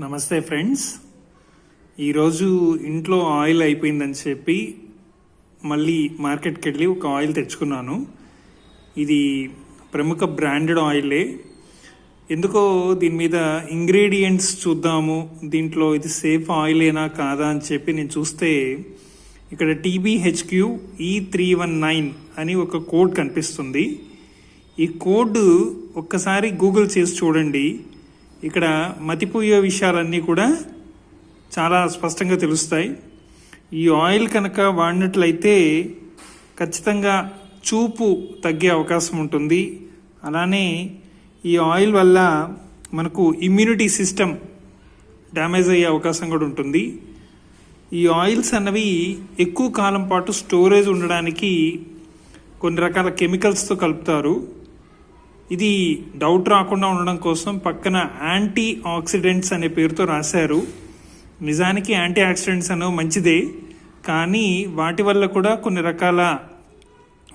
నమస్తే ఫ్రెండ్స్. ఈరోజు ఇంట్లో ఆయిల్ అయిపోయిందని చెప్పి మళ్ళీ మార్కెట్కి వెళ్ళి ఒక ఆయిల్ తెచ్చుకున్నాను. ఇది ప్రముఖ బ్రాండెడ్ ఆయిలే. ఎందుకో దీని మీద ఇంగ్రీడియంట్స్ చూద్దాము. దీంట్లో ఇది సేఫ్ ఆయిలేనా కాదా అని చెప్పి నేను చూస్తే ఇక్కడ టీబీహెచ్క్యూ ఈ త్రీ వన్ నైన్ అని ఒక కోడ్ కనిపిస్తుంది. ఈ కోడ్ ఒక్కసారి గూగుల్ చేసి చూడండి. ఇక్కడ మతిపోయే విషయాలన్నీ కూడా చాలా స్పష్టంగా తెలుస్తాయి. ఈ ఆయిల్ కనుక వాడినట్లయితే ఖచ్చితంగా చూపు తగ్గే అవకాశం ఉంటుంది. అలానే ఈ ఆయిల్ వల్ల మనకు ఇమ్యూనిటీ సిస్టమ్ డ్యామేజ్ అయ్యే అవకాశం కూడా ఉంటుంది. ఈ ఆయిల్స్ అన్నవి ఎక్కువ కాలం పాటు స్టోరేజ్ ఉండడానికి కొన్ని రకాల కెమికల్స్తో కలుపుతారు. ఇది డౌట్ రాకుండా ఉండడం కోసం పక్కన యాంటీ ఆక్సిడెంట్స్ అనే పేరుతో రాశారు. నిజానికి యాంటీ ఆక్సిడెంట్స్ అనేవి మంచిదే కానీ వాటి వల్ల కూడా కొన్ని రకాల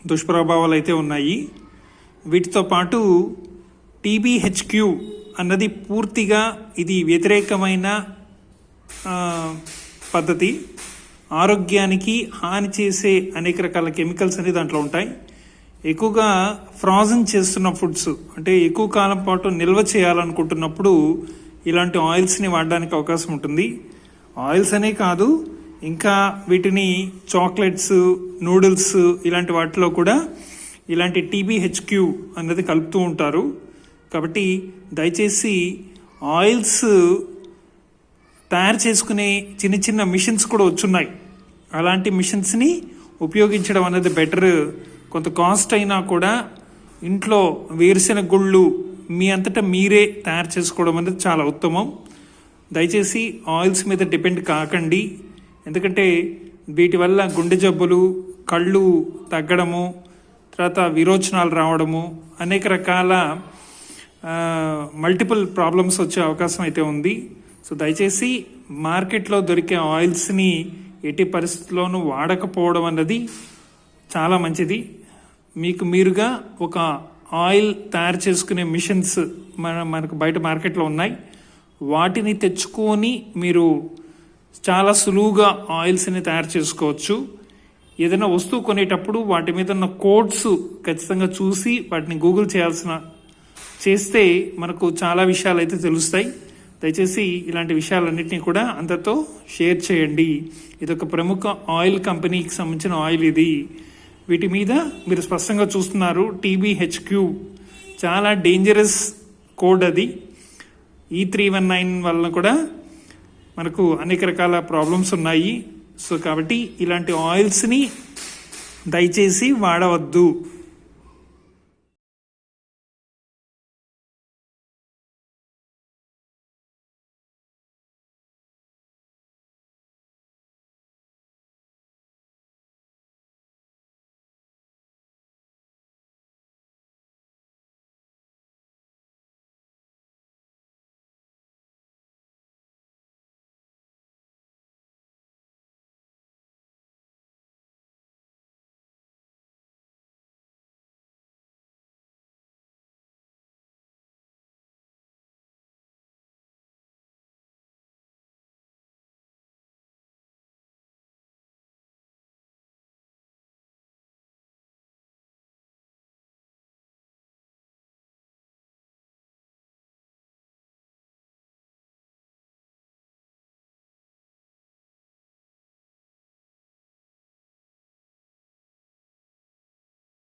దుష్ప్రభావాలు అయితే ఉన్నాయి. వీటితో పాటు టీబీహెచ్క్యూ అన్నది పూర్తిగా ఇది వ్యతిరేకమైన పద్ధతి. ఆరోగ్యానికి హాని చేసే అనేక రకాల కెమికల్స్ అనేది దాంట్లో ఉంటాయి. ఎక్కువగా ఫ్రాజన్ చేస్తున్న ఫుడ్స్ అంటే ఎక్కువ కాలం పాటు నిల్వ చేయాలనుకుంటున్నప్పుడు ఇలాంటి ఆయిల్స్ని వాడడానికి అవకాశం ఉంటుంది. ఆయిల్స్ అనే కాదు ఇంకా వీటిని చాక్లెట్స్ నూడిల్స్ ఇలాంటి వాటిలో కూడా ఇలాంటి టీబీహెచ్క్యూ అన్నది కలుపుతూ ఉంటారు. కాబట్టి దయచేసి ఆయిల్స్ తయారు చేసుకునే చిన్న చిన్న మిషన్స్ కూడా వచ్చున్నాయి. అలాంటి మిషన్స్ని ఉపయోగించడం అనేది బెటర్ కొంత కాస్ట్ అయినా కూడా ఇంట్లో వేరుశెనగ గుళ్ళు మీ అంతటా మీరే తయారు చేసుకోవడం అనేది చాలా ఉత్తమం. దయచేసి ఆయిల్స్ మీద డిపెండ్ కాకండి. ఎందుకంటే వీటి వల్ల గుండె జబ్బులు కళ్ళు తగ్గడము తర్వాత విరోచనాలు రావడము అనేక రకాల మల్టిపుల్ ప్రాబ్లమ్స్ వచ్చే అవకాశం అయితే ఉంది. సో దయచేసి మార్కెట్లో దొరికే ఆయిల్స్ని ఎట్టి పరిస్థితుల్లోనూ వాడకపోవడం అన్నది చాలా మంచిది. మీకు మీరుగా ఒక ఆయిల్ తయారు చేసుకునే మిషన్స్ మన మనకు బయట మార్కెట్లో ఉన్నాయి. వాటిని తెచ్చుకొని మీరు చాలా సులువుగా ఆయిల్స్ని తయారు చేసుకోవచ్చు. ఏదైనా వస్తువు కొనేటప్పుడు వాటి మీద ఉన్న కోడ్స్ ఖచ్చితంగా చూసి వాటిని గూగుల్ చేయాల్సిన చేస్తే మనకు చాలా విషయాలు అయితే తెలుస్తాయి. దయచేసి ఇలాంటి విషయాలన్నింటినీ కూడా అందరితో షేర్ చేయండి. ఇది ఒక ప్రముఖ ఆయిల్ కంపెనీకి సంబంధించిన ఆయిల్ ఇది. వీటి మీద మీరు స్పష్టంగా చూస్తున్నారు టీబీహెచ్క్యూ చాలా డేంజరస్ కోడ్ అది. ఈ త్రీ వన్ నైన్ వలన కూడా మనకు అనేక రకాల ప్రాబ్లమ్స్ ఉన్నాయి. సో కాబట్టి ఇలాంటి ఆయిల్స్ని దయచేసి వాడవద్దు.